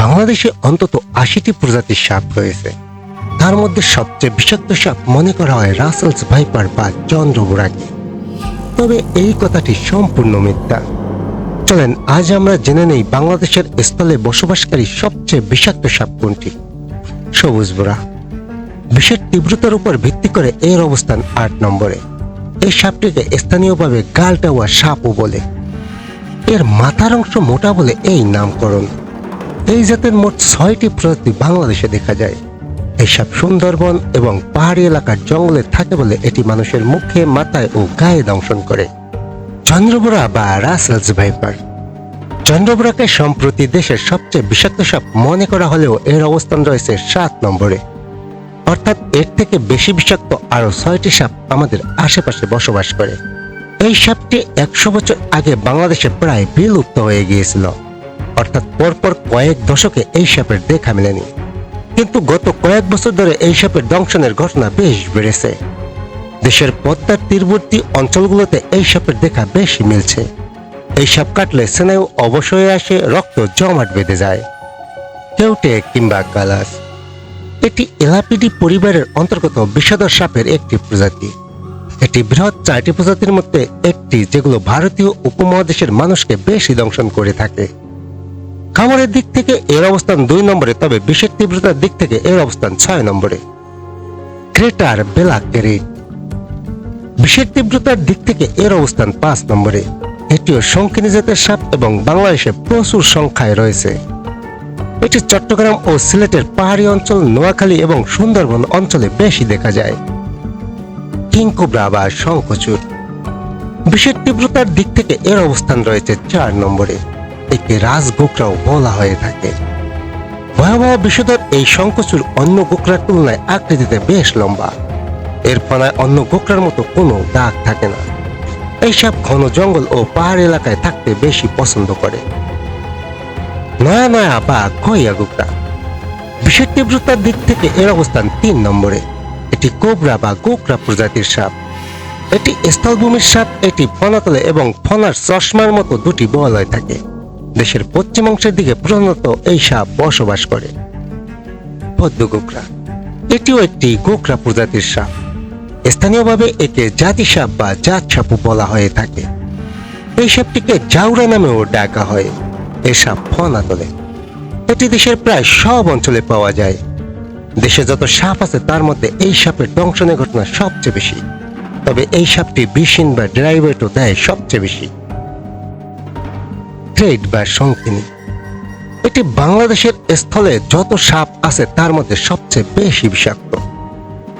বাংলাদেশে অন্তত আশিটি প্রজাতির সাপ রয়েছে। তার মধ্যে সবচেয়ে বিষাক্ত সাপ মনে করা হয় রাসেলস ভাইপার বা চন্দ্রবোরাকে। তবে এই কথাটি সম্পূর্ণ মিথ্যা। চলেন, আজ আমরা জেনে নেই বাংলাদেশের স্থলে বসবাসকারী সবচেয়ে বিষাক্ত সাপ কোনটি। সবুজ বোরা বিষের তীব্রতার উপর ভিত্তি করে এর অবস্থান আট নম্বরে। এই সাপটিকে স্থানীয়ভাবে গালটাওয়া সাপও বলে। এর মাথার অংশ মোটা বলে এই নামকরণ। এই জাতের মোট ছয়টি প্রজাতি বাংলাদেশে দেখা যায়। এই সাপ সুন্দরবন এবং পাহাড়ি এলাকার জঙ্গলে থাকে বলে এটি মানুষের মুখে, মাথায় ও গায়ে দংশন করে। চন্দ্রবোরা বা রাসেলস ভাইপার। চন্দ্রবোরাকে সম্প্রতি দেশের সবচেয়ে বিষাক্ত সাপ মনে করা হলেও এর অবস্থান রয়েছে সাত নম্বরে। অর্থাৎ এর থেকে বেশি বিষাক্ত আরও ছয়টি সাপ আমাদের আশেপাশে বসবাস করে। এই সাপটি একশো বছর আগে বাংলাদেশে প্রায় বিলুপ্ত হয়ে গিয়েছিল। অর্থাৎ পরপর কয়েক দশকে এই সাপের দেখা মেলেনি। কিন্তু গত কয়েক বছর ধরে এই সাপের দংশনের ঘটনা বেশ বেড়েছে। দেশের পদ্মার তীরবর্তী অঞ্চলগুলোতে এই সাপের দেখা বেশি মিলছে। এই সাপ কাটলে স্নায়ু অবশ্যই আসে, রক্ত জমাট বেঁধে যায়। কেউটে কিংবা গালাস। এটি এলাপিডি পরিবারের অন্তর্গত বিষাদর সাপের একটি প্রজাতি। এটি বৃহৎ চারটি প্রজাতির মধ্যে একটি, যেগুলো ভারতীয় উপমহাদেশের মানুষকে বেশি দংশন করে থাকে। খামারের দিক থেকে এর অবস্থান দুই নম্বরে, তবে বিষের তীব্রতার দিক থেকে এর অবস্থান ছয় নম্বরে। ক্রেটার বেলাকেরিট বিষের তীব্রতার দিক থেকে এর অবস্থান পাঁচ নম্বরে। এটিও শঙ্কিনী জাতের সাপ এবং বাংলাদেশে প্রচুর সংখ্যায় রয়েছে। এটি চট্টগ্রাম ও সিলেটের পাহাড়ি অঞ্চল, নোয়াখালী এবং সুন্দরবন অঞ্চলে বেশি দেখা যায়। কিংকোবরা বা শঙ্কচুর বিষের তীব্রতার দিক থেকে এর অবস্থান রয়েছে চার নম্বরে। একে রাজগোকরাও বলা হয়ে থাকে। ভয়াবহ বিষধর এই শঙ্খচূড় অন্য গোকরার তুলনায় আকৃতিতে বেশ লম্বা। এর ফলায় অন্য গোকরার মতো কোনো দাগ থাকে না। এই সাপ ঘন জঙ্গল ও পাহাড় এলাকায় থাকতে বেশি পছন্দ করে। নয়া নয়া বা খইয়া গোকরা। বিষের তীব্রতার দিক থেকে এর অবস্থান তিন নম্বরে। এটি কোবরা বা গোকরা প্রজাতির সাপ। এটি স্থলভূমির সাপ, এটি ফনাতলে এবং ফনার চশমার মতো দুটি বলয় থাকে। দেশের পশ্চিমাংশের দিকে প্রধানত এই সাপ বসবাস করে। পদ্ম গোকরা এটিও একটি গোকরা প্রজাতির সাপ। স্থানীয়ভাবে একে জাতি সাপ বা জাত সাপও বলা হয়ে থাকে। এই সাপটিকে জাউরা নামেও ডাকা হয়। এ সাপ ফনা তোলে। এটি দেশের প্রায় সব অঞ্চলে পাওয়া যায়। দেশে যত সাপ আছে, তার মধ্যে এই সাপের দংশনের ঘটনা সবচেয়ে বেশি। তবে এই সাপটি বিষিন বা ড্রাইভেটও দেয় সবচেয়ে বেশি। ট্রেড বা সংকিনী এটি বাংলাদেশের স্থলে যত সাপ আছে, তার মধ্যে সবচেয়ে বেশি বিষাক্ত।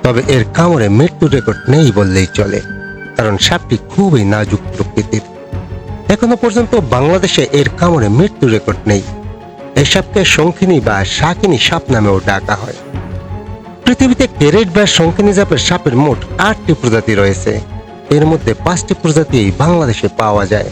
তবে এর কামড়ে মৃত্যুর রেকর্ড নেই বললেই চলে, কারণ সাপটি খুবই নাজুক প্রকৃতির। এখনও পর্যন্ত বাংলাদেশে এর কামড়ে মৃত্যুর রেকর্ড নেই। এই সাপকে শঙ্খিনী বা শাকিনী সাপ নামেও ডাকা হয়। পৃথিবীতে কেরেট বা শঙ্খিনী জাতের সাপের মোট আটটি প্রজাতি রয়েছে। এর মধ্যে পাঁচটি প্রজাতি বাংলাদেশে পাওয়া যায়।